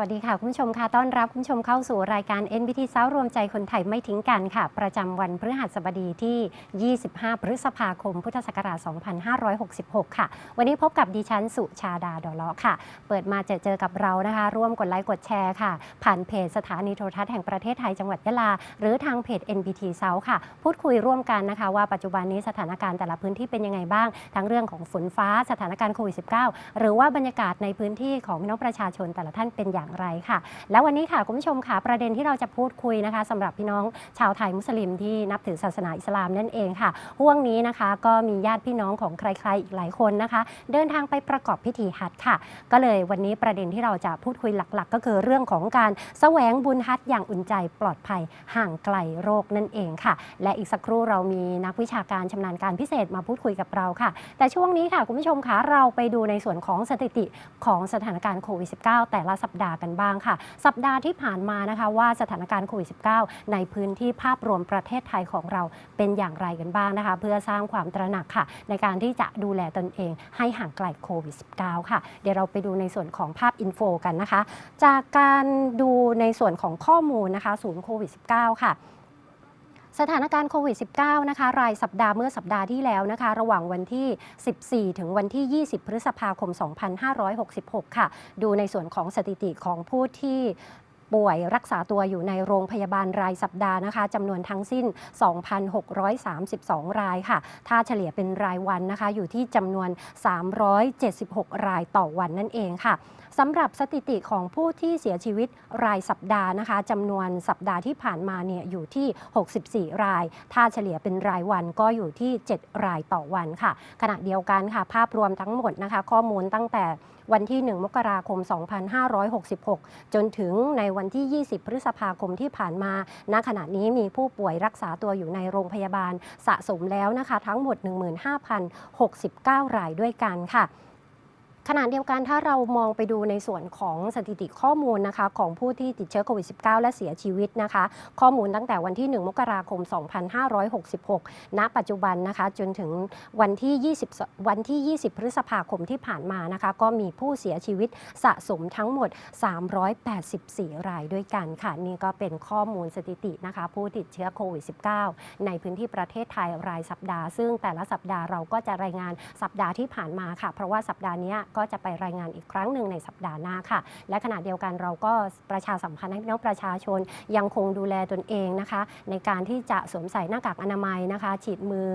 สวัสดีค่ะ คุณผู้ชมค่ะต้อนรับคุณผู้ชมเข้าสู่รายการ NBT เซ้ารวมใจคนไทยไม่ทิ้งกันค่ะ ประจำวันพฤหัสบดีที่ 25 พฤษภาคม พุทธศักราช 2566 ค่ะ วันนี้พบกับดิฉันสุชาดาดอเลาะค่ะ เปิดมาเจอเจอกับเรานะคะ ร่วมกดไลค์กดแชร์ค่ะ ผ่านเพจสถานีโทรทัศน์แห่งประเทศไทยจังหวัดยะลา หรือทางเพจ NBT เซ้าค่ะ พูดคุยร่วมกันนะคะ ว่าปัจจุบันนี้สถานการณ์แต่ละพื้นที่เป็นยังไงบ้าง ทั้งเรื่องของฝนฟ้าสถานการณ์โควิด -19 หรือว่าบรรยากาศในพื้นที่ของพี่น้องประชาชนแต่ละท่านเป็นอย่างไรค่ะ แล้ววันนี้ค่ะคุณผู้ชมค่ะประเด็นที่เราจะพูดคุยนะคะสำหรับพี่น้องชาวไทยมุสลิมที่นับถือศาสนาอิสลามนั่นเองค่ะห่วงนี้นะคะ ก็มีญาติพี่น้องของใครๆอีกหลายคนนะคะ เดินทางไปประกอบพิธีฮัจญ์ค่ะ ก็เลยวันนี้ประเด็นที่เราจะพูดคุยหลัก ๆ ก็คือเรื่องของการแสวงบุญฮัจญ์อย่างอุ่นใจปลอดภัยห่างไกลโรคนั่นเองค่ะ และอีกสักครู่เรามีนักวิชาการชำนาญการพิเศษมาพูดคุยกับเราค่ะ แต่ช่วงนี้ค่ะคุณผู้ชมคะเราไปดูในส่วนของสถิติของสถานการณ์โควิด -19 แต่ละสัปดาห์กันบ้างค่ะ สัปดาห์ที่ผ่านมานะคะว่าสถานการณ์โควิด -19 ในพื้นที่ภาพรวมประเทศไทยของเราเป็นอย่างไรกันบ้างนะคะ เพื่อสร้างความตระหนักค่ะ ในการที่จะดูแลตนเองให้ห่างไกลโควิด -19 ค่ะ เดี๋ยวเราไปดูในส่วนของภาพอินโฟกันนะคะ จากการดูในส่วนของข้อมูลนะคะศูนย์โควิด -19 ค่ะ สถานการณ์โควิด -19 นะคะ รายสัปดาห์เมื่อสัปดาห์ที่แล้วนะคะ ระหว่างวันที่ 14 ถึงวันที่ 20 พฤษภาคม 2566 ค่ะ ดูในส่วนของสถิติของผู้ที่ ป่วยรักษาตัวอยู่ในโรงพยาบาลรายสัปดาห์นะคะจำนวนทั้งสิ้น 2,632 รายค่ะ ถ้าเฉลี่ยเป็นรายวันนะคะ อยู่ที่จำนวน 376 รายต่อวันนั่นเองค่ะสำหรับสถิติของผู้ที่เสียชีวิตรายสัปดาห์นะคะจำนวนสัปดาห์ที่ผ่านมาเนี่ยอยู่ที่ 64 ราย ถ้าเฉลี่ยเป็นรายวันก็อยู่ที่ 7 รายต่อวันค่ะ ขณะเดียวกันค่ะ ภาพรวมทั้งหมดนะคะ ข้อมูลตั้งแต่ วันที่ 1 มกราคม 2566 จนถึงในวันที่ 20 พฤษภาคมที่ผ่านมา ณ ขณะนี้มีผู้ป่วยรักษาตัวอยู่ในโรงพยาบาลสะสมแล้วนะคะ ทั้งหมด 15,069 รายด้วยกันค่ะ ขณะเดียวกันถ้าเรามองไปดูในส่วนของสถิติข้อมูลนะคะของผู้ที่ติดเชื้อโควิด -19 และเสียชีวิตนะคะ ข้อมูลตั้งแต่วันที่ 1 มกราคม 2566 ณ ปัจจุบันนะคะ จนถึงวันที่ 20 วันที่ 20 พฤษภาคมที่ผ่านมานะคะ ก็มีผู้เสียชีวิตสะสมทั้งหมด 384 รายด้วยกันค่ะ นี่ก็เป็นข้อมูลสถิตินะคะ ผู้ติดเชื้อโควิด -19 ในพื้นที่ประเทศไทยรายสัปดาห์ ซึ่งแต่ละสัปดาห์เราก็จะรายงานสัปดาห์ที่ผ่านมาค่ะ เพราะว่าสัปดาห์นี้ยก็จะไปรายงานอีกครั้งหนึ่งในสัปดาห์หน้าค่ะ และขณะเดียวกันเราก็ประชาสัมพันธ์ให้พี่น้องประชาชนยังคงดูแลตนเองนะคะ ในการที่จะสวมใส่หน้ากากอนามัยนะคะ ฉีดมือ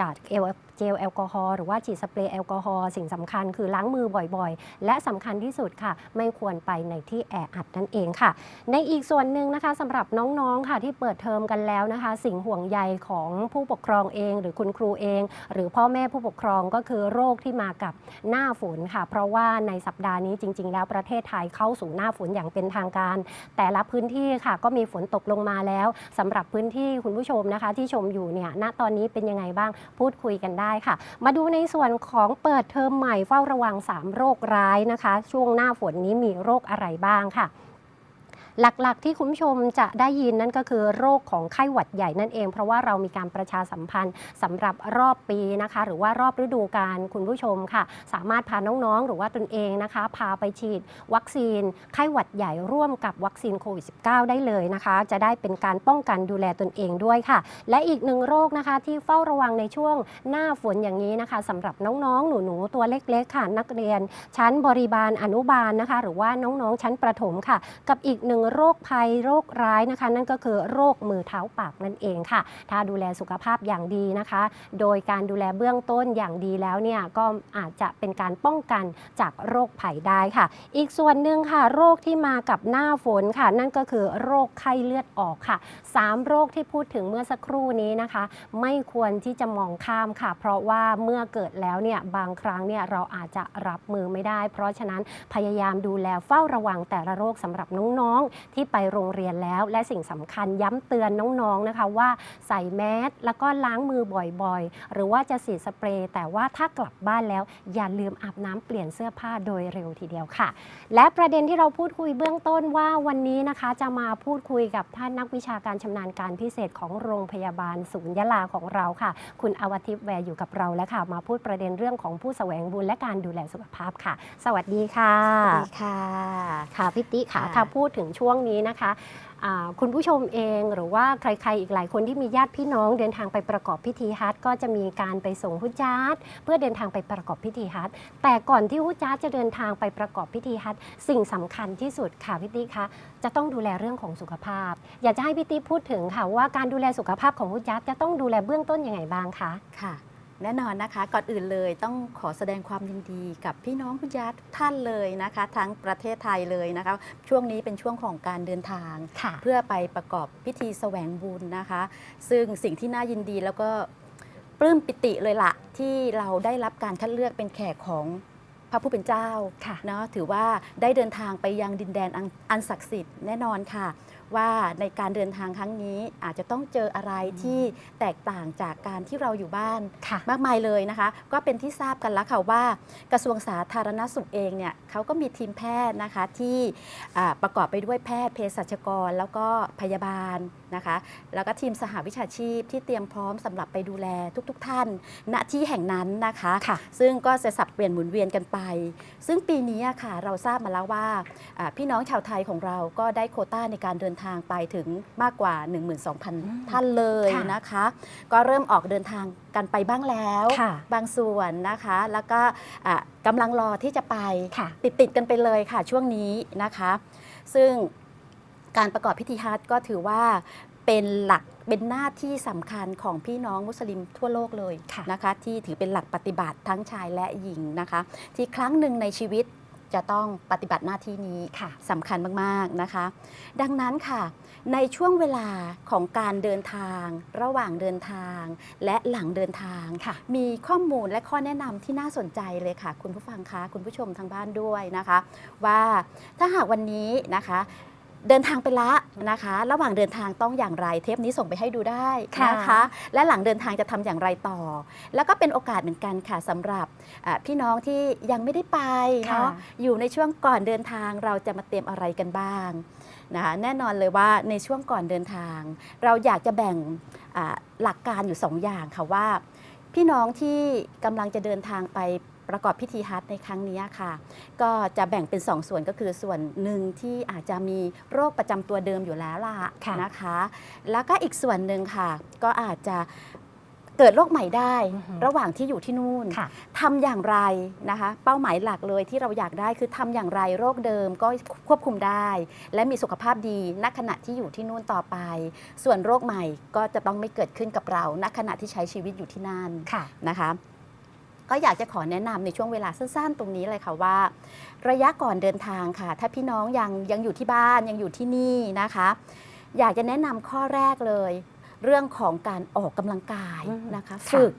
จากเอวเจลแอลกอฮอล์หรือว่าฉีดสเปรย์แอลกอฮอล์สิ่งสำคัญคือล้างมือบ่อยๆ และสำคัญที่สุดค่ะ ไม่ควรไปในที่แออัดนั่นเองค่ะ ในอีกส่วนหนึ่งนะคะสำหรับน้องๆค่ะที่เปิดเทอมกันแล้วนะคะ สิ่งห่วงใยของผู้ปกครองเอง หรือคุณครูเอง หรือพ่อแม่ผู้ปกครองก็คือโรคที่มากับหน้าฝนค่ะ เพราะว่าในสัปดาห์นี้จริง ๆ แล้วประเทศไทยเข้าสู่หน้าฝนอย่างเป็นทางการ แต่ละพื้นที่ค่ะก็มีฝนตกลงมาแล้วสำหรับพื้นที่คุณผู้ชมนะคะ ที่ชมอยู่เนี่ยณตอนนี้เป็นยังไงบ้างพูดคุยกันได้ค่ะ มาดูในส่วนของเปิดเทอมใหม่เฝ้าระวัง 3 โรคร้ายนะคะ ช่วงหน้าฝนนี้มีโรคอะไรบ้างค่ะ หลักๆ ที่คุณผู้ชมจะได้ยินนั่นก็คือโรคของไข้หวัดใหญ่นั่นเอง เพราะว่าเรามีการประชาสัมพันธ์สำหรับรอบปีนะคะ หรือว่ารอบฤดูกาลคุณผู้ชมค่ะ สามารถพาน้องๆ หรือว่าตนเองนะคะ พาไปฉีดวัคซีน ไข้หวัดใหญ่ร่วมกับวัคซีนโควิด -19 ได้เลยนะคะ จะได้เป็นการป้องกันดูแลตนเองด้วยค่ะ และอีกหนึ่งโรคนะคะที่เฝ้าระวังในช่วงหน้าฝนอย่างนี้นะคะสำหรับน้องๆ หนูๆ ตัวเล็กๆค่ะนักเรียน ชั้นบริบาลอนุบาลนะคะ หรือว่าน้องๆ ชั้นประถมค่ะ กับอีกหนึ่งโรคภัยโรคร้ายนะคะ นั่นก็คือโรคมือเท้าปากนั่นเองค่ะ ถ้าดูแลสุขภาพอย่างดีนะคะ โดยการดูแลเบื้องต้นอย่างดีแล้วเนี่ยก็อาจจะเป็นการป้องกันจากโรคภัยได้ค่ะ อีกส่วนหนึ่งค่ะ โรคที่มากับหน้าฝนค่ะ นั่นก็คือโรคไข้เลือดออกค่ะสามโรคที่พูดถึงเมื่อสักครู่นี้นะคะ ไม่ควรที่จะมองข้ามค่ะ เพราะว่าเมื่อเกิดแล้วเนี่ยบางครั้งเนี่ยเราอาจจะรับมือไม่ได้ เพราะฉะนั้นพยายามดูแลเฝ้าระวังแต่ละโรคสำหรับน้องที่ไปโรงเรียนแล้ว และสิ่งสำคัญย้ำเตือนน้องๆนะคะว่าใส่แมสแล้วก็ล้างมือบ่อยๆ หรือว่าจะฉีดสเปรย์ แต่ว่าถ้ากลับบ้านแล้ว อย่าลืมอาบน้ำเปลี่ยนเสื้อผ้าโดยเร็วทีเดียวค่ะ และประเด็นที่เราพูดคุยเบื้องต้นว่าวันนี้นะคะจะมาพูดคุยกับท่านนักวิชาการชำนาญการพิเศษของโรงพยาบาลศูนย์ยะลาของเราค่ะ คุณอวทิพย์แวร์อยู่กับเราแล้วค่ะ มาพูดประเด็นเรื่องของผู้แสวงบุญและการดูแลสุขภาพค่ะ สวัสดีค่ะ สวัสดีค่ะ ค่ะพี่ติค่ะค่ะ ถ้าพูดถึงช่ววงนี้นะคะคุณผู้ชมเองหรือว่าใครๆอีกหลายคนที่มีญาติพี่น้องเดินทางไปประกอบพิธีฮัทก็จะมีการไปส่งฮุจาร์เพื่อเดินทางไปประกอบพิธีฮัทแต่ก่อนที่ฮุจาร์จะเดินทางไปประกอบพิธีฮัทสิ่งสำคัญที่สุดค่ะพี่ติคะจะต้องดูแลเรื่องของสุขภาพ อยากจะให้พี่ติพูดถึงค่ะว่าการดูแลสุขภาพของฮุจจาร์จะต้องดูแลเบื้องต้นยังไงบ้างคะค่ะ แน่นอนนะคะ ก่อนอื่นเลยต้องขอแสดงความยินดีกับพี่น้องคุณญาติทุกท่านเลยนะคะ ทั้งประเทศไทยเลยนะคะ ช่วงนี้เป็นช่วงของการเดินทางค่ะเพื่อไปประกอบพิธีแสวงบุญนะคะ ซึ่งสิ่งที่น่ายินดีแล้วก็ปลื้มปิติเลยละที่เราได้รับการคัดเลือกเป็นแขกของพระผู้เป็นเจ้าค่ะเนาะถือว่าได้เดินทางไปยังดินแดนอันอันศักดิ์สิทธิ์แน่นอนค่ะ ว่าในการเดินทางครั้งนี้อาจจะต้องเจออะไรที่แตกต่างจากการที่เราอยู่บ้านค่ะมากมายเลยนะคะ ก็เป็นที่ทราบกันแล้วค่ะว่ากระทรวงสาธารณสุขเองเนี่ยเขาก็มีทีมแพทย์นะคะที่อ่าประกอบไปด้วยแพทย์เภสัชกร แล้วก็พยาบาลนะคะ แล้วก็ทีมสหวิชาชีพที่เตรียมพร้อมสำหรับไปดูแลทุกๆทท่าน ณที่แห่งนั้นนะคะค่ะซึ่งก็จะสับเปลี่ยนหมุนเวียนกันไป ซึ่งปีนี้อะค่ะเราทราบมาแล้วว่าอ่าพี่น้องชาวไทยของเราก็ได้โควต้าในการเดินทางไปถึงมากกว่า 12,000 ท่านเลยค่ะนะคะ ก็เริ่มออกเดินทางกันไปบ้างแล้วค่ะบางส่วนนะคะ แล้วก็อะกำลังรอที่จะไปค่ะติดติดๆกันไปเลยค่ะช่วงนี้นะคะ ซึ่งการประกอบพิธีฮัจญ์ก็ถือว่าเป็นหลักเป็นหน้าที่สำคัญของพี่น้องมุสลิมทั่วโลกเลยค่ะนะคะ ที่ถือเป็นหลักปฏิบัติทั้งชายและหญิงนะคะ ที่ครั้งหนึ่งในชีวิต จะต้องปฏิบัติหน้าที่นี้ค่ะสำคัญมากๆนะคะ ดังนั้นค่ะ ในช่วงเวลาของการเดินทาง ระหว่างเดินทาง และหลังเดินทางค่ะมีข้อมูลและข้อแนะนำที่น่าสนใจเลยค่ะ คุณผู้ฟังคะคุณผู้ชมทางบ้านด้วยนะคะ ว่าถ้าหากวันนี้นะคะ เดินทางไปละนะคะ ระหว่างเดินทางต้องอย่างไรเทปนี้ส่งไปให้ดูได้นะคะ และหลังเดินทางจะทำอย่างไรต่อ แล้วก็เป็นโอกาสเหมือนกันค่ะสำหรับอะพี่น้องที่ยังไม่ได้ไปเนาะค่ะอยู่ในช่วงก่อนเดินทางเราจะมาเตรียมอะไรกันบ้างนะคะแน่นอนเลยว่าในช่วงก่อนเดินทาง เราอยากจะแบ่งอ่าหลักการอยู่สองอย่างค่ะว่า พี่น้องที่กำลังจะเดินทางไป ประกอบพิธีฮัทในครั้งนี้ค่ะ ก็จะแบ่งเป็นสองส่วนก็คือส่วนหนึ่งที่อาจจะมีโรคประจำตัวเดิมอยู่แล้วล่ะค่ะนะคะ แล้วก็อีกส่วนหนึ่งค่ะ ก็อาจจะเกิดโรคใหม่ได้อือฮึระหว่างที่อยู่ที่นู่นค่ะทำอย่างไรนะคะ เป้าหมายหลักเลยที่เราอยากได้คือทำอย่างไรโรคเดิมก็ควบคุมได้ และมีสุขภาพดีณขณะที่อยู่ที่นู่นต่อไป ส่วนโรคใหม่ก็จะต้องไม่เกิดขึ้นกับเราณขณะที่ใช้ชีวิตอยู่ที่นั่นค่ะนะคะ ก็อยากจะขอแนะนำในช่วงเวลาสั้นๆ ตรงนี้เลยค่ะว่า ระยะก่อนเดินทางค่ะ ถ้าพี่น้องยังยังอยู่ที่บ้านยังอยู่ที่นี่นะคะ อยากจะแนะนำข้อแรกเลย เรื่องของการออกกำลังกายอืมนะคะค่ะฝึก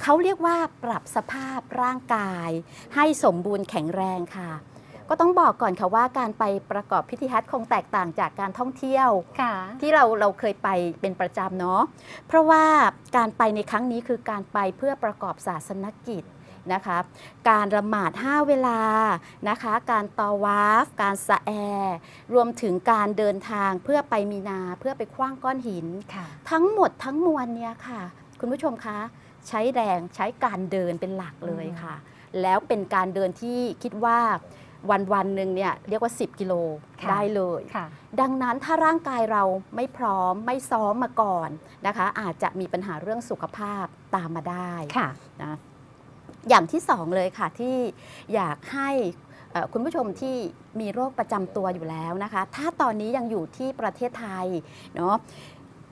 เขาเรียกว่าปรับสภาพร่างกาย ให้สมบูรณ์แข็งแรงค่ะ ก็ต้องบอกก่อนค่ะว่าการไปประกอบพิธีฮัทคงแตกต่างจากการท่องเที่ยว ค่ะ ที่เราเราเคยไปเป็นประจำเนาะเพราะว่าการไปในครั้งนี้คือการไปเพื่อประกอบศาสนกิจนะคะการละหมาด 5 เวลานะคะการตอวาฟ การสะแอ รวมถึงการเดินทางเพื่อไปมีนาเพื่อไปคว้างก้อนหิน ค่ะ ทั้งหมดทั้งมวลเนี่ยค่ะ คุณผู้ชมคะใช้แรงใช้การเดินเป็นหลักเลยค่ะ แล้วเป็นการเดินที่คิดว่า วันวันๆหนึ่งเนี่ยเรียกว่า 10 กิโลค่ะได้เลยค่ะดังนั้นถ้าร่างกายเราไม่พร้อมไม่ซ้อมมาก่อนนะคะ อาจจะมีปัญหาเรื่องสุขภาพตามมาได้ค่ะนะอย่างที่สองเลยค่ะที่อยากให้เอ่อคุณผู้ชมที่มีโรคประจำตัวอยู่แล้วนะคะ ถ้าตอนนี้ยังอยู่ที่ประเทศไทยเนาะ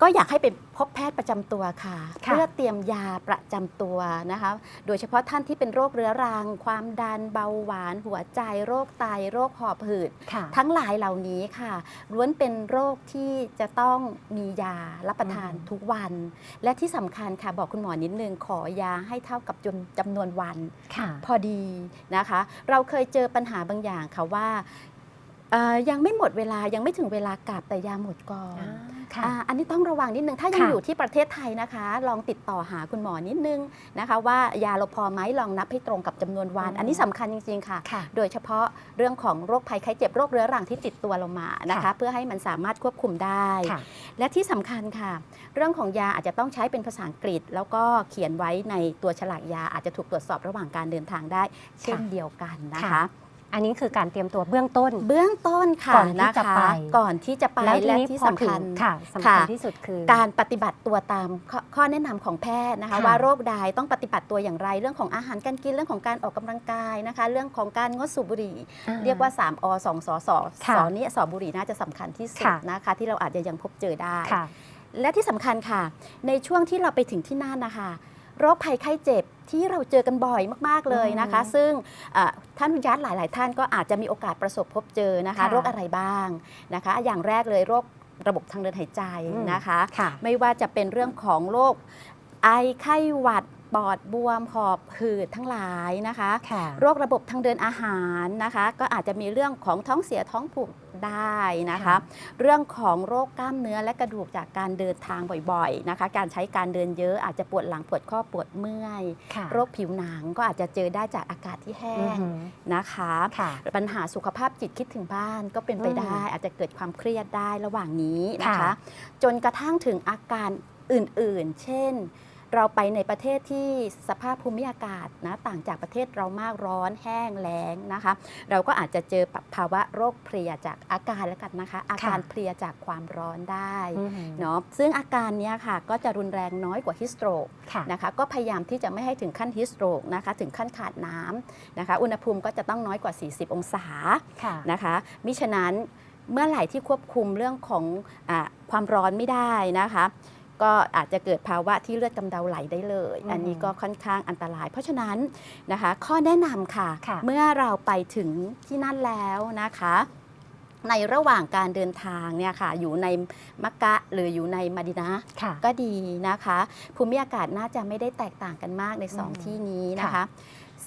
ก็อยากให้ไปพบแพทย์ประจำตัวค่ะค่ะ เพื่อเตรียมยาประจำตัวนะคะ โดยเฉพาะท่านที่เป็นโรคเรื้อรัง ความดันเบาหวาน หัวใจโรคไตโรคหอบหืดค่ะทั้งหลายเหล่านี้ค่ะล้วนเป็นโรคที่จะต้องมียารับประทานอืมทุกวัน และที่สำคัญค่ะบอกคุณหมอนิดนึงขอยาให้เท่ากับจำจำนวนวันค่ะพอดีนะคะ เราเคยเจอปัญหาบางอย่างค่ะว่าเอ่อยังไม่หมดเวลายังไม่ถึงเวลากลับแต่ยาหมดก่อน ค่ะอ่าอันนี้ต้องระวังนิดนึง ถ้ายังค่ะอยู่ที่ประเทศไทยนะคะ ลองติดต่อหาคุณหมอนิดนึงนะคะ ว่ายาเราพอไหมลองนับให้ตรงกับจำนวนวันอืมอันนี้สำคัญจริงๆค่ะค่ะ โดยเฉพาะเรื่องของโรคภัยไข้เจ็บโรคเรื้อรังที่ติดตัวเรามานะคะค่ะเพื่อให้มันสามารถควบคุมได้ค่ะและที่สำคัญค่ะ เรื่องของยาอาจจะต้องใช้เป็นภาษาอังกฤษ แล้วก็เขียนไว้ในตัวฉลากยาอาจจะถูกตรวจสอบระหว่างการเดินทางได้ เช่นเดียวกันนะคะค่ะ อันนี้คือการเตรียมตัวเบื้องต้น เบื้องต้นค่ะก่อนที่จะคไปก่อนที่จะไปแล้วทีและนี้ที่พอสำถึคังญค่ะสำคัญค่ะที่สุดคือ การปฏิบัติตัวตามข้อข้อแนะนำของแพทย์นะคะค่ะว่าโรคใดต้องปฏิบัติตัวอย่างไร เรื่องของอาหารการกินเรื่องของการออกกำลังกายนะคะ เรื่องของการงดสูบบุหรี่อ่เรียกว่า 3อ2สอสอค่ะสอนี้สอบุหรี่น่าจะสำคัญที่สุดค่ะนะคะ ที่เราอาจจะยังพบเจอได้ค่ะและที่สำคัญค่ะ ในช่วงที่เราไปถึงที่นั่นนะคะ โรคภัยไข้เจ็บที่เราเจอกันบ่อยมาก ๆ เลยนะคะอืมซึ่งเอ่อท่านผู้ยัดหลาย ๆ ท่านก็อาจจะมีโอกาสประสบพบเจอนะคะค่ะโรคอะไรบ้างนะคะ อย่างแรกเลยโรคระบบทางเดินหายใจอืมนะคะค่ะไม่ว่าจะเป็นเรื่องของโรคไอไข้หวัดปอดบวมหอบหืดทั้งหลายนะคะค่ะโรคระบบทางเดินอาหารนะคะ ก็อาจจะมีเรื่องของท้องเสียท้องผูก ได้นะคะค่ะเรื่องของโรคกล้ามเนื้อและกระดูกจากการเดินทางบ่อยๆนะคะ การใช้การเดินเยอะอาจจะปวดหลังปวดข้อปวดเมื่อยค่ะโรคผิวหนังก็อาจจะเจอได้จากอากาศที่แห้อืองหือนะคะค่ะปัญหาสุขภาพจิตคิดถึงบ้านก็เป็นไปอืมได้ อาจจะเกิดความเครียดได้ระหว่างนี้นะคะค่ะจนกระทั่งถึงอาการอื่นๆ เช่น เราไปในประเทศที่สภาพภูมิอากาศนะต่างจากประเทศเรามากร้อนแห้งแล้งนะคะ เราก็อาจจะเจอภาวะโรคเพลียจากอาการแล้วกันนะคะ อาการเพลียจากความร้อนได้อือหือเนาะซึ่งอาการเนี้ยค่ะก็จะรุนแรงน้อยกว่าฮิสโตรกค่ะนะคะก็พยายามที่จะไม่ให้ถึงขั้นฮิสโตรกนะคะถึงขั้นขาดน้ำนะคะอุณหภูมิก็จะต้องน้อยกว่า 40 องศาค่ะนะคะมิฉะนั้นเมื่อไหร่ที่ควบคุมเรื่องของอาความร้อนไม่ได้นะคะ ก็อาจจะเกิดภาวะที่เลือดกำเดาไหลได้เลยอืมอันนี้ก็ค่อนข้างอันตราย เพราะฉะนั้นนะคะ ข้อแนะนำค่ะค่ะ เมื่อเราไปถึงที่นั่นแล้วนะคะในระหว่างการเดินทางเนี่ยค่ะอยู่ในมักกะหรืออยู่ในมาดินาค่ะก็ดีนะคะ ภูมิอากาศน่าจะไม่ได้แตกต่างกันมากในอืม2ที่นี้นะคะค่ะ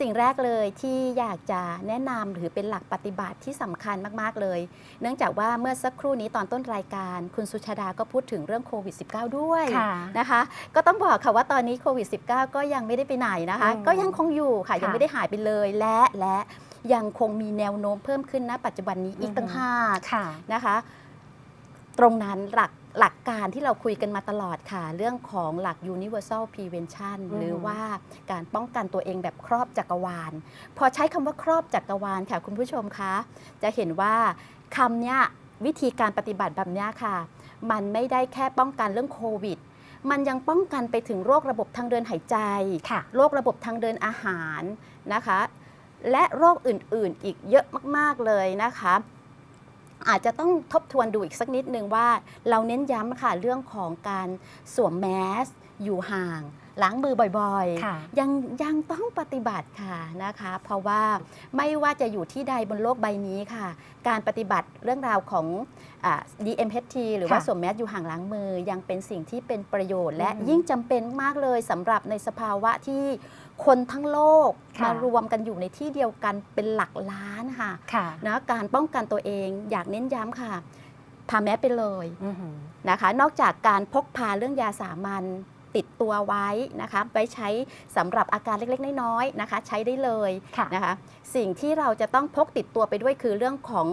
สิ่งแรกเลยที่อยากจะแนะนำหรือเป็นหลักปฏิบัติที่สำคัญมากๆเลย เนื่องจากว่าเมื่อสักครู่นี้ตอนต้นรายการ คุณสุชาดาก็พูดถึงเรื่องโควิด -19 ด้วยค่ะนะคะ ก็ต้องบอกค่ะว่าตอนนี้โควิด -19 ก็ยังไม่ได้ไปไหนนะคะอืมก็ยังคงอยู่ค่ะค่ะยังไม่ได้หายไปเลยและและยังคงมีแนวโน้มเพิ่มขึ้นณปัจจุบันนี้อีกตั้งห้าค่ะนะคะ ตรงนั้นหลักหลักการที่เราคุยกันมาตลอดค่ะ เรื่องของหลัก universal prevention อืมหรือว่าการป้องกันตัวเองแบบครอบจักรวาล พอใช้คำว่าครอบจักรวาลค่ะ คุณผู้ชมคะจะเห็นว่าคำเนี้ยวิธีการปฏิบัติแบบเนี้ยค่ะ มันไม่ได้แค่ป้องกันเรื่องโควิด มันยังป้องกันไปถึงโรคระบบทางเดินหายใจค่ะโรคระบบทางเดินอาหารนะคะ และโรคอื่นๆ อีกเยอะมากๆเลยนะคะ อาจจะต้องทบทวนดูอีกสักนิดนึงว่า เราเน้นย้ำค่ะเรื่องของการสวมแมสอยู่ห่าง ล้างมือบ่อยค่ะๆยังยังต้องปฏิบัติค่ะนะคะ เพราะว่าไม่ว่าจะอยู่ที่ใดบนโลกใบนี้ค่ะ การปฏิบัติเรื่องราวของอ่า DMHT หรือว่าค่ะสวมแมสอยู่ห่างล้างมือยังเป็นสิ่งที่เป็นประโยชน์ และอือหือยิ่งจำเป็นมากเลยสำหรับในสภาวะที่คนทั้งโลกค่ะมารวมกันอยู่ในที่เดียวกันเป็นหลักล้านค่ะค่ะนะการป้องกันตัวเองอยากเน้นย้ำค่ะพาแมสไปเลยอือหือนะคะ นอกจากการพกพาเรื่องยาสามัญ ติดตัวไว้นะคะไว้ใช้สำหรับอาการเล็กๆ น้อยๆนะคะ ใช้ได้เลยค่ะนะคะ สิ่งที่เราจะต้องพกติดตัวไปด้วยคือเรื่องของ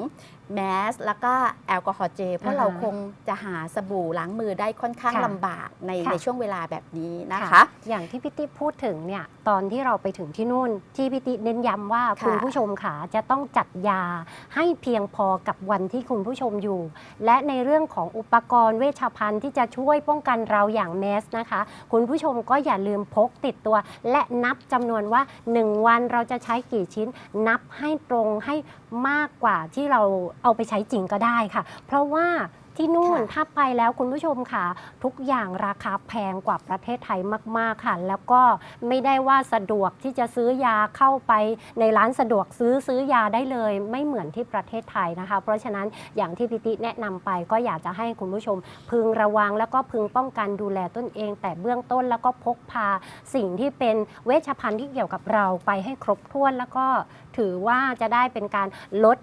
แมสแล้วก็แอลกอฮอล์เจลเพราะอ่าฮะเราคงจะหาสบู่ล้างมือได้ค่อนข้างค่ะลำบากในค่ะ ในช่วงเวลาแบบนี้นะคะค่ะอย่างที่พี่ติ๊พูดถึงเนี่ยตอนที่เราไปถึงที่นู่น ที่พี่ติ๊เน้นย้ำว่าค่ะคุณผู้ชมขาจะต้องจัดยาให้เพียงพอกับวันที่คุณผู้ชมอยู่ และในเรื่องของอุปกรณ์เวชภัณฑ์ที่จะช่วยป้องกันเราอย่างแมสนะคะ คุณผู้ชมก็อย่าลืมพกติดตัว และนับจำนวนว่า 1 วันเราจะใช้กี่ชิ้น นับให้ตรงให้มากกว่าที่เราเอาไปใช้จริงก็ได้ค่ะ เพราะว่าที่นู่นค่ะถ้าไปแล้วคุณผู้ชมค่ะ ทุกอย่างราคาแพงกว่าประเทศไทยมาก ๆ ค่ะ แล้วก็ไม่ได้ว่าสะดวกที่จะซื้อยาเข้าไปในร้านสะดวกซื้อซื้อยาได้เลย ไม่เหมือนที่ประเทศไทยนะคะ เพราะฉะนั้นอย่างที่พิติแนะนำไปก็อยากจะให้คุณผู้ชม พึงระวังแล้วก็พึงป้องกันดูแลตนเอง แต่เบื้องต้นแล้วก็พกพาสิ่งที่เป็นเวชภัณฑ์ที่เกี่ยวกับเราไปให้ครบถ้วนแล้วก็ถือว่าจะได้เป็นการลด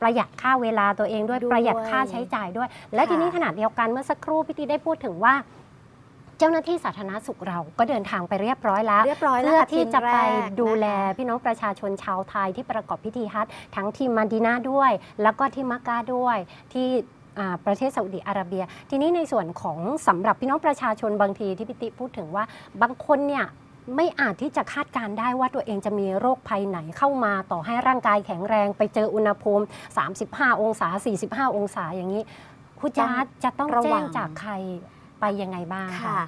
ประหยัดค่าเวลาตัวเองด้วยด้วย ประหยัดค่าใช้จ่ายด้วย และค่ะทีนี้ขณะเดียวกันเมื่อสักครู่พี่ตีได้พูดถึงว่า เจ้าหน้าที่สาธารณสุขเราก็เดินทางไปเรียบร้อยแล้ว เรียบร้อยแล้วเพื่อค่ะที่จะทีมแรไปกดูแลนะคะ พี่น้องประชาชนชาวไทยที่ประกอบพิธีฮัจญ์ทั้งที่มาดีนาด้วย แล้วก็ที่มักกะด้วยที่อ่าประเทศซาอุดิอาระเบีย ทีนี้ในส่วนของสำหรับพี่น้องประชาชนบางทีที่พิติพูดถึงว่า บางคนเนี่ย ไม่อาจที่จะคาดการณ์ได้ว่าตัวเองจะมีโรคภัยไหนเข้ามาต่อให้ร่างกายแข็งแรง ไปเจออุณหภูมิ 35 องศา 45 องศาอย่างนี้คุณจาร์ดจะต้องระวัแจ้งงจากใครไปยังไงบ้างค่ะ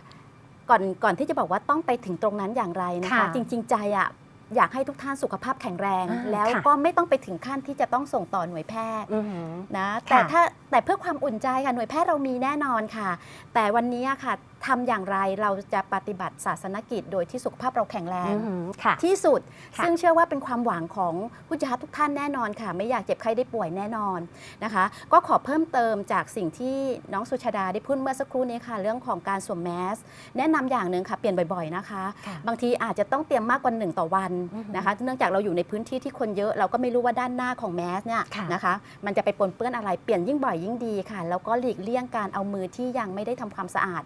ก่อนก่อนที่จะบอกว่าต้องไปถึงตรงนั้นอย่างไรนะคะค่ะจริง ๆ ใจอะอยากให้ทุกท่านสุขภาพแข็งแรงอ่าแล้วค่ะก็ไม่ต้องไปถึงขั้นที่จะต้องส่งต่อหน่วยแพทย์อือหือนะค่ะแต่ถ้าแต่เพื่อความอุ่นใจค่ะหน่วยแพทย์เรามีแน่นอนค่ะ แต่วันนี้อะค่ะ ทำอย่างไรเราจะปฏิบัติศาสนกิจ โดยที่สุขภาพเราแข็งแรงอือหือค่ะที่สุดค่ะซึ่งเชื่อว่าเป็นความหวังของผู้จัดทุกท่านแน่นอนค่ะ ไม่อยากเจ็บไข้ได้ป่วยแน่นอนนะคะ ก็ขอเพิ่มเติมจากสิ่งที่น้องสุชาดาได้พูดเมื่อสักครู่นี้ค่ะ เรื่องของการสวมแมสแนะนำอย่างหนึ่งค่ะเปลี่ยนบ่อยๆนะคะค่ะบางทีอาจจะต้องเตรียมมากกว่าหนึ่งต่อวันอือฮึนะคะ เนื่องจากเราอยู่ในพื้นที่ที่คนเยอะเราก็ไม่รู้ว่าด้านหน้าของแมสเนี่ยค่ะนะคะมันจะไปปนเปื้อนอะไรเปลี่ยนยิ่งบ่อยยิ่งดีค่ะ แล้วก็หลีกเลี่ยงการเอามือที่ยังไม่ได้ทำความสะอาด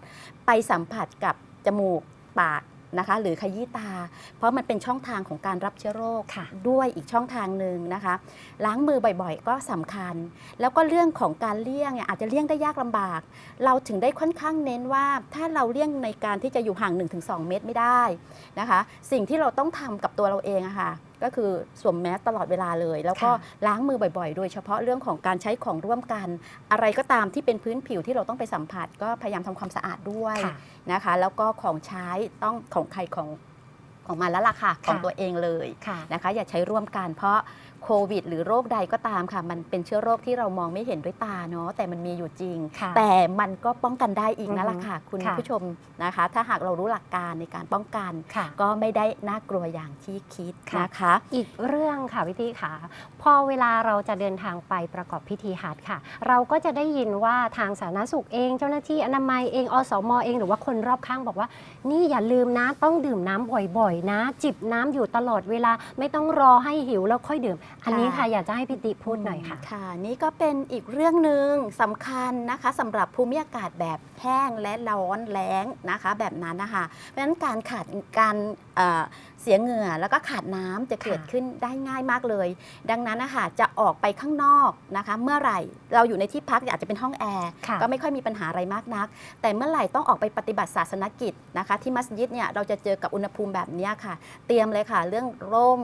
ไปสัมผัสกับจมูกปากนะคะ หรือขยี้ตา เพราะมันเป็นช่องทางของการรับเชื้อโรคค่ะด้วยอีกช่องทางหนึ่งนะคะ ล้างมือบ่อยๆ ก็สำคัญ แล้วก็เรื่องของการเลี่ยงเนี่ยอาจจะเลี่ยงได้ยากลำบาก เราถึงได้ค่อนข้างเน้นว่า ถ้าเราเลี่ยงในการที่จะอยู่ห่าง 1-2 เมตรไม่ได้นะคะ สิ่งที่เราต้องทำกับตัวเราเองอะค่ะ ก็คือสวมแมสตลอดเวลาเลย แล้วก็ค่ะล้างมือบ่อยๆ โดยเฉพาะเรื่องของการใช้ของร่วมกัน อะไรก็ตามที่เป็นพื้นผิวที่เราต้องไปสัมผัส ก็พยายามทำความสะอาดด้วยค่ะนะคะ แล้วก็ของใช้ต้องของใครของ ของมันแล้วล่ะค่ะของค่ะตัวเองเลยค่ะนะคะอย่าใช้ร่วมกันเพราะโควิด หรือโรคใดก็ตามค่ะ มันเป็นเชื้อโรคที่เรามองไม่เห็นด้วยตาเนาะแต่มันมีอยู่จริงค่ะแต่มันก็ป้องกันได้อีกนั่นแหละอือฮึค่ะ คุณค่ะผู้ชมนะคะ ถ้าหากเรารู้หลักการในการป้องกันค่ะก็ไม่ได้น่ากลัวอย่างที่คิดค่ะนะคะ อีกเรื่องค่ะพี่ตี้ค่ะ พอเวลาเราจะเดินทางไปประกอบพิธีฮัจญ์ค่ะ เราก็จะได้ยินว่าทางสาธารณสุขเอง เจ้าหน้าที่อนามัยเองอสมเอง หรือว่าคนรอบข้างบอกว่า นี่อย่าลืมนะ ต้องดื่มน้ำบ่อยๆ นะ จิบน้ำอยู่ตลอดเวลาไม่ต้องรอให้หิวแล้วค่อยดื่ม อันนี้ค่ะอยากจะให้พี่ติพูดหน่อยค่ะ ค่ะ นี่ก็เป็นอีกเรื่องหนึ่งสำคัญนะคะสำหรับภูมิอากาศแบบแห้งและร้อนแล้งนะคะ แบบนั้นนะคะเพราะฉะนั้นการขาดการเอ่อเสียเหงื่อแล้วก็ขาดน้ำจะเกิดค่ะขึ้นได้ง่ายมากเลย ดังนั้นนะคะจะออกไปข้างนอกนะคะ เมื่อไหร่เราอยู่ในที่พักอาจจะเป็นห้องแอร์ค่ะก็ไม่ค่อยมีปัญหาอะไรมากนัก แต่เมื่อไหร่ต้องออกไปปฏิบัติศาสนกิจนะคะ ที่มัสยิดเนี่ยเราจะเจอกับอุณหภูมิแบบเนี้ยค่ะ เตรียมเลยค่ะ เรื่องร่ม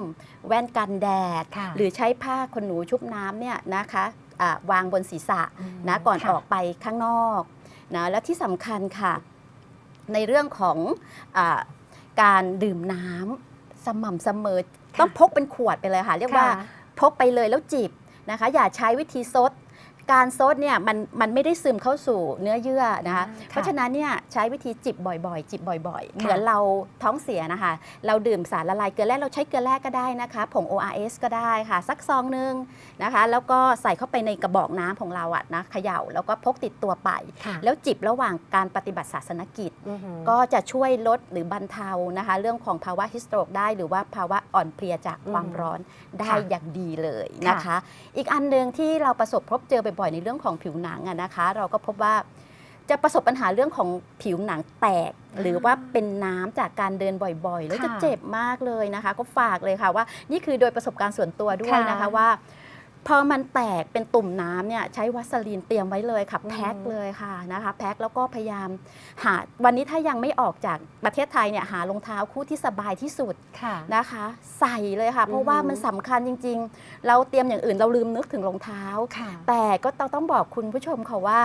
แว่นกันแดดค่ะหรือใช้ผ้าขนหนูชุบน้ำเนี่ยนะคะอ่าวางบนศีรษะนะก่อนค่ะออกไปข้างนอกนะแล้วที่สำคัญค่ะ ในเรื่องของอาการดื่มน้ำ สม่ำเสมอ ต้องพกเป็นขวดไปเลยค่ะ เรียกว่าค่ะพกไปเลยแล้วจิบนะคะ อย่าใช้วิธีซด การซดเนี่ยมันมันไม่ได้ซึมเข้าสู่เนื้อเยื่อนะคะอ่าค่ะเพราะฉะนั้นเนี่ยใช้วิธีจิบบ่อยๆ จิบบ่อยๆ เหมือนเราท้องเสียนะคะ เราดื่มสารละลายเกลือแร่เราใช้เกลือแร่ก็ได้นะคะ ผง ORS ก็ได้ค่ะ สักซองหนึงนะคะ แล้วก็ใส่เข้าไปในกระบอกน้ำของเราอะนะเขย่าแล้วก็พกติดตัวไปค่ะแล้วจิบระหว่างการปฏิบัติศาสนกิจอือหือก็จะช่วยลดหรือบรรเทานะคะ เรื่องของภาวะฮิสโตรกได้ หรือว่าภาวะอ่อนเพลียจากความอืมร้อนได้ค่ะอย่างดีเลยนะคะ อีกอันหนึ่งที่เราประสบพบเจอบ่อยๆ ในเรื่องของผิวหนังอะนะคะ เราก็พบว่าจะประสบปัญหาเรื่องของผิวหนังแตก หรือว่าเป็นน้ำจากการเดินบ่อยๆ แล้วจะค่ะเจ็บมากเลยนะคะ ก็ฝากเลยค่ะว่า นี่คือโดยประสบการณ์ส่วนตัวด้วยนะคะค่ะว่า พอมันแตกเป็นตุ่มน้ำเนี่ยใช้วัสลีนเตรียมไว้เลยค่ะอืมแพ็คเลยค่ะนะคะแพ็คแล้วก็พยายามหาวันนี้ถ้ายังไม่ออกจากประเทศไทยเนี่ยหารองเท้าคู่ที่สบายที่สุดค่ะนะคะ ใส่เลยค่ะ เพราะว่าอือหือมันสำคัญจริง ๆ เราเตรียมอย่างอื่นเราลืมนึกถึงรองเท้าค่ะแต่ก็ต้องต้องบอกคุณผู้ชมค่ะว่า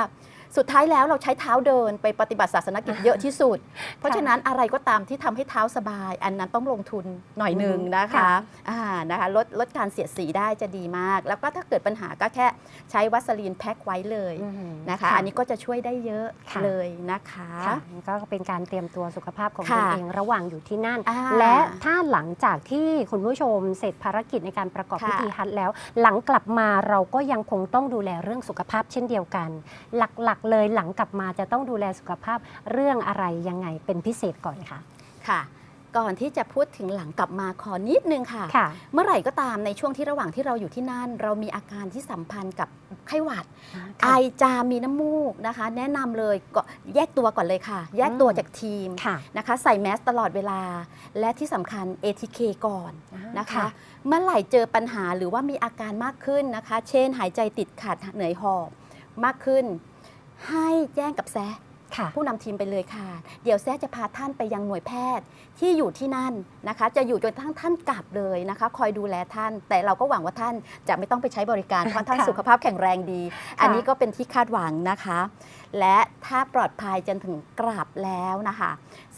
สุดท้ายแล้วเราใช้เท้าเดินไปปฏิบัติศาสนกิจเยอะที่สุด เพราะฉะนั้นอะไรก็ตามที่ทำให้เท้าสบาย อันนั้นต้องลงทุนหน่อยหนึ่งนะคะค่ะอ่านะคะลดลดการเสียดสีได้จะดีมาก แล้วก็ถ้าเกิดปัญหาก็แค่ใช้วัสลีนแพ็คไว้เลยอือหือนะคะ อันนี้ก็จะช่วยได้เยอะค่ะเลยนะคะค่ะก็เป็นการเตรียมตัวสุขภาพของตค่ะนเองระหว่างอยู่ที่นั่นอ่าและถ้าหลังจากที่คุณผู้ชมเสร็จภารกิจในการประกอบค่ะพิธีฮัจญ์แล้ว หลังกลับมาเราก็ยังคงต้องดูแลเรื่องสุขภาพเช่นเดียวกัน หลักๆเลยหลังกลับมาจะต้องดูแลสุขภาพเรื่องอะไรยังไงเป็นพิเศษก่อนค่ะค่ะ ก่อนที่จะพูดถึงหลังกลับมาขอนิดนึงค่ะ ค่ะ เมื่อไหร่ก็ตามในช่วงที่ระหว่างที่เราอยู่ที่นั่น เรามีอาการที่สัมพันธ์กับไข้หวัด ไอจามมีน้ำมูกนะคะ แนะนำเลยก็แยกตัวก่อนเลยค่ะ แยกตัวจากทีมค่ะ นะคะ ใส่แมสตลอดเวลา และที่สำคัญ ATK ก่อนนะคะ เมื่อไหร่เจอปัญหาหรือว่ามีอาการมากขึ้นนะคะ เช่นหายใจติดขัดเหนื่อยหอบมากขึ้น ให้แจ้งกับแซะค่ะผู้นำทีมไปเลยค่ะ เดี๋ยวแซะจะพาท่านไปยังหน่วยแพทย์ที่อยู่ที่นั่นนะคะ จะอยู่จนกระทั่งท่านกลับเลยนะคะ คอยดูแลท่าน แต่เราก็หวังว่าท่านจะไม่ต้องไปใช้บริการเพราะท่านค่ะสุขภาพแข็งแรงดี อันนี้ก็เป็นที่คาดหวังนะคะ และถ้าปลอดภัยจนถึงกลับแล้วนะคะ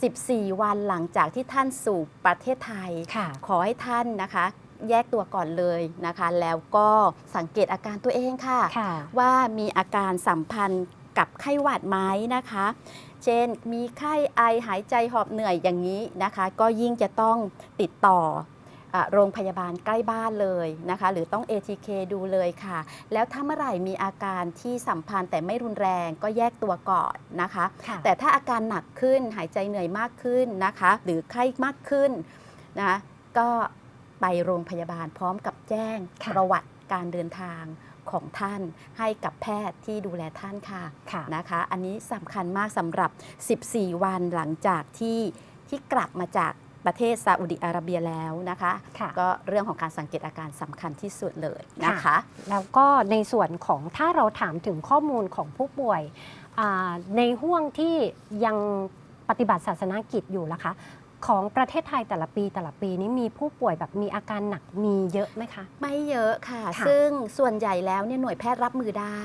14 วันหลังจากที่ท่านสู่ประเทศไทยค่ะขอให้ท่านนะคะแยกตัวก่อนเลยนะคะ แล้วก็สังเกตอาการตัวเองค่ะค่ะว่าว่ามีอาการสัมพันธ์ กับไข้หวัดไหมนะคะ เช่นมีไข้ไอหายใจหอบเหนื่อยอย่างนี้นะคะ ก็ยิ่งจะต้องติดต่ออะโรงพยาบาลใกล้บ้านเลยนะคะ หรือต้อง ATK ดูเลยค่ะ แล้วถ้าเมื่อไหร่มีอาการที่สัมพันธ์แต่ไม่รุนแรงก็แยกตัวก่อนนะคะค่ะแต่ถ้าอาการหนักขึ้นหายใจเหนื่อยมากขึ้นนะคะ หรือไข้มากขึ้นนะคะก็ไปโรงพยาบาลพร้อมกับแจ้งค่ะประวัติการเดินทาง ของท่านให้กับแพทย์ที่ดูแลท่านค่ะค่ะนะคะ อันนี้สำคัญมากสำหรับ 14 วันหลังจากที่ที่กลับมาจากประเทศซาอุดิอาระเบียแล้วนะคะค่ะก็เรื่องของการสังเกตอาการสำคัญที่สุดเลยนะคะ แล้วก็ในส่วนของถ้าเราถามถึงข้อมูลของผู้ป่วยอ่าในห่วงที่ยังปฏิบัติศาสนกิจอยู่ล่ะคะ ของประเทศไทยแต่ละปีแต่ละปีนี้มีผู้ป่วยแบบมีอาการหนักมีเยอะไหมคะ ไม่เยอะค่ะค่ะซึ่งส่วนใหญ่แล้วเนี่ยหน่วยแพทย์รับมือได้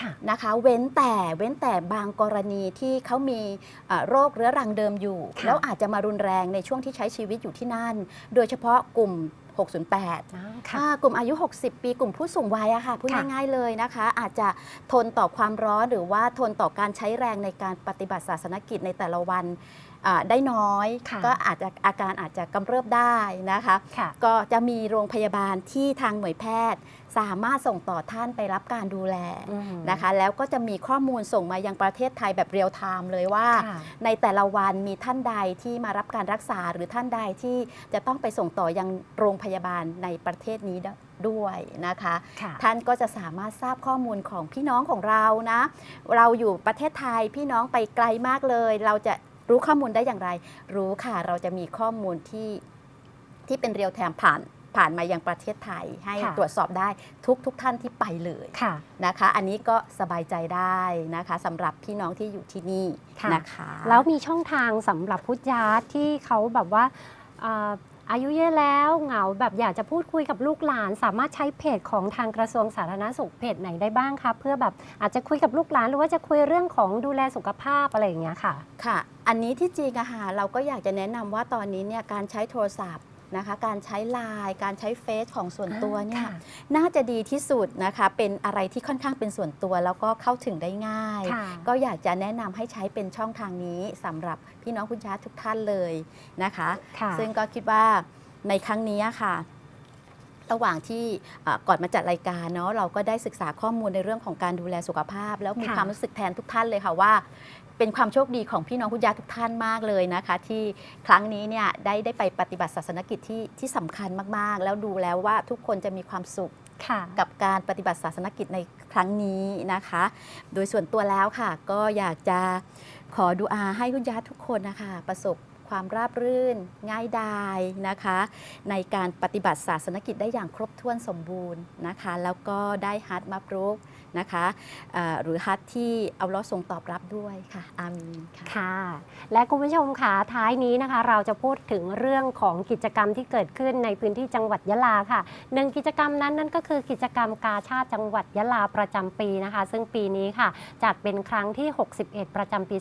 ค่ะนะคะ เว้นแต่เว้นแต่บางกรณีที่เขามีเอ่อโรคเรื้อรังเดิมอยู่ค่ะแล้วอาจจะมารุนแรงในช่วงที่ใช้ชีวิตอยู่ที่นั่น โดยเฉพาะกลุ่ม608ค่ะอ่ากลุ่มอายุ 60 ปี กลุ่มผู้สูงวัยอะค่ะ พูดค่ะง่ายๆเลยนะคะ อาจจะทนต่อความร้อนหรือว่าทนต่อการใช้แรงในการปฏิบัติศาสนกิจในแต่ละวันอ่า ได้น้อยค่ะก็อาจจะอาการอาจจะกำเริบได้นะคะค่ะก็จะมีโรงพยาบาลที่ทางหน่วยแพทย์ สามารถส่งต่อท่านไปรับการดูแลอืมนะคะ แล้วก็จะมีข้อมูลส่งมายังประเทศไทยแบบเรียลไทม์เลยว่าค่ะในแต่ละวันมีท่านใดที่มารับการรักษาหรือท่านใดที่จะต้องไปส่งต่อยังโรงพยาบาลในประเทศนี้ด้วยนะคะค่ะท่านก็จะสามารถทราบข้อมูลของพี่น้องของเรานะ เราอยู่ประเทศไทยพี่น้องไปไกลมากเลย เราจะ รู้ข้อมูลได้อย่างไร รู้ค่ะเราจะมีข้อมูลที่ที่เป็นเรียลไทม์ผ่านผ่านมายังประเทศไทย ให้ค่ะตรวจสอบได้ทุกทุกท่านที่ไปเลยค่ะนะคะ อันนี้ก็สบายใจได้นะคะสำหรับพี่น้องที่อยู่ที่นี่ค่ะนะคะ แล้วมีช่องทางสำหรับพุทธญาติที่เขาแบบว่า อาอายุเยอะแล้วเหงาแบบอยากจะพูดคุยกับลูกหลาน สามารถใช้เพจของทางกระทรวงสาธารณสุขเพจไหนได้บ้างคะเพื่อแบบอาจจะคุยกับลูกหลานหรือว่าจะคุยเรื่องของดูแลสุขภาพอะไรอย่างเงี้ยค่ะ ค่ะ อันนี้ที่จริงอะค่ะเราก็อยากจะแนะนำว่าตอนนี้เนี่ยการใช้โทรศัพท์ นะคะ การใช้ไลน์การใช้เฟซของส่วนตัวเนี่ยค่ะน่าจะดีที่สุดนะคะเป็นอะไรที่ค่อนข้างเป็นส่วนตัวแล้วก็เข้าถึงได้ง่ายค่ะก็อยากจะแนะนำให้ใช้เป็นช่องทางนี้สำหรับพี่น้องคุณชาติทุกท่านเลยนะคะค่ะซึ่งก็คิดว่าในครั้งนี้ค่ะระหว่างที่เอ่อก่อนมาจัดรายการเนาะเราก็ได้ศึกษาข้อมูลในเรื่องของการดูแลสุขภาพ แล้วมีค่ะความรู้สึกแทนทุกท่านเลยค่ะว่า เป็นความโชคดีของพี่น้องคุณยายทุกท่านมากเลยนะคะ ที่ครั้งนี้เนี่ยได้ได้ไปปฏิบัติศาสนกิจที่ที่สำคัญมากๆ แล้วดูแล้วว่าทุกคนจะมีความสุขค่ะกับการปฏิบัติศาสนกิจในครั้งนี้นะคะ โดยส่วนตัวแล้วค่ะ ก็อยากจะขอดูอาให้คุณญาติทุกคนนะคะ ประสบความราบรื่นง่ายดายนะคะ ในการปฏิบัติศาสนกิจได้อย่างครบถ้วนสมบูรณ์นะคะ แล้วก็ได้ฮัตมาปรุก นะคะหรือฮัตที่เอาล้อฮ์ทรงตอบรับด้วยค่ะอามีนค่ะค่ะและคุณผู้ชมค่ะท้ายนี้นะคะ เราจะพูดถึงเรื่องของกิจกรรมที่เกิดขึ้นในพื้นที่จังหวัดยะลาค่ะหนึ่งกิจกรรมนั้นนั่นก็คือกิจกรรมกาชาติจังหวัดยะลาประจำปีนะคะ ซึ่งปีนี้ค่ะจัดเป็นครั้งที่ 61 ประจำปี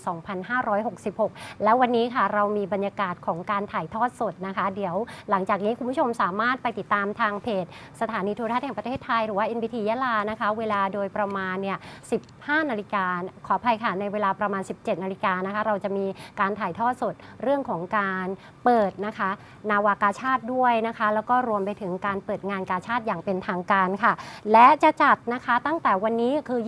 2566 แล้ววันนี้ค่ะเรามีบรรยากาศของการถ่ายทอดสดนะคะ เดี๋ยวหลังจากนี้คุณผู้ชมสามารถไปติดตามทางเพจ สถานีโทรทัศน์แห่งประเทศไทยหรือว่า NBT ยะลานะคะ เวลาโดยประมาณเนี่ย 15 นาฬิกาขออภัยค่ะในเวลาประมาณ 17 นาฬิกานะคะ เราจะมีการถ่ายทอดสดเรื่องของการเปิดนะคะ นาวากาชาติด้วยนะคะ แล้วก็รวมไปถึงการเปิดงานกาชาติอย่างเป็นทางการค่ะ และจะจัดนะคะตั้งแต่วันนี้คือ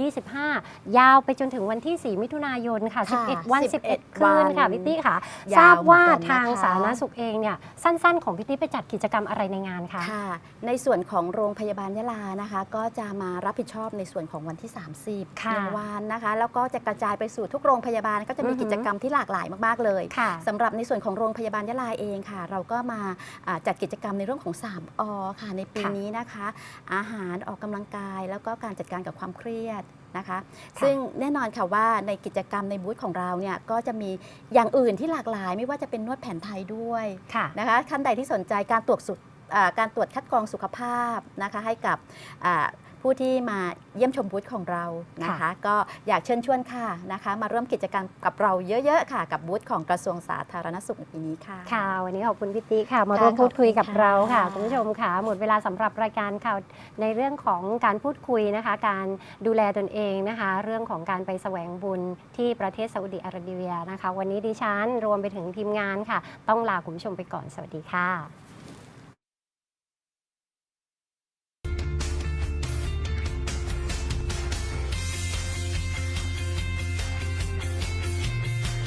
25 ยาวไปจนถึงวันที่ 4 มิถุนายนค่ะค่ะ11 วัน11 11 คืนค่ะวันพี่ตี้ค่ะยาวทราบว่ากันนะคะทางสาธารณสุขเองเนี่ยสั้น ๆ ของพี่ติ๊ไปจัดกิจกรรมอะไรในงานคะค่ะ ในส่วนของโรงพยาบาลยะลานะคะ ก็จะมารับผิดชอบในส่วนของวันที่ 30ค่ะหนึ่งวันนะคะ แล้วก็จะกระจายไปสู่ทุกโรงพยาบาลก็จะมีอือหือกิจกรรมที่หลากหลายมาก ๆ เลยค่ะสำหรับในส่วนของโรงพยาบาลยะลาเองค่ะ เราก็มาอ่าจัดกิจกรรมในเรื่องของ3อค่ะ ในปีค่ะนี้นะคะ อาหารออกกำลังกาย แล้วก็การจัดการกับความเครียดนะคะ ค่ะซึ่งแน่นอนค่ะว่าในกิจกรรมในบูธของเราเนี่ยก็จะมีอย่างอื่นที่หลากหลาย ไม่ว่าจะเป็นนวดแผนไทยด้วย ค่ะ นะคะท่านใดที่สนใจการตรวจสุขอ่าการตรวจคัดกรองสุขภาพนะคะให้กับอ่า ผู้ที่มาเยี่ยมชมบูธของเรานะคะค่ะก็อยากเชิญชวนค่ะนะคะ มาร่วมกิจกรรมกับเราเยอะ ๆ ค่ะ กับบูธของกระทรวงสาธารณสุขในปีนี้ค่ะ ค่ะ วันนี้ขอบคุณพี่ติ๊ค่ะ มาค่ะร่วมพูดคุยกับขอบคุณค่ะเราค่ะคุณผู้ชมค่ะ หมดเวลาสำหรับรายการข่าวในเรื่องของการพูดคุยนะคะ การดูแลตนเองนะคะ เรื่องของการไปแสวงบุญที่ประเทศซาอุดิอาระเบียนะคะ วันนี้ดิฉันรวมไปถึงทีมงานค่ะ ต้องลาคุณผู้ชมไปก่อนสวัสดีค่ะ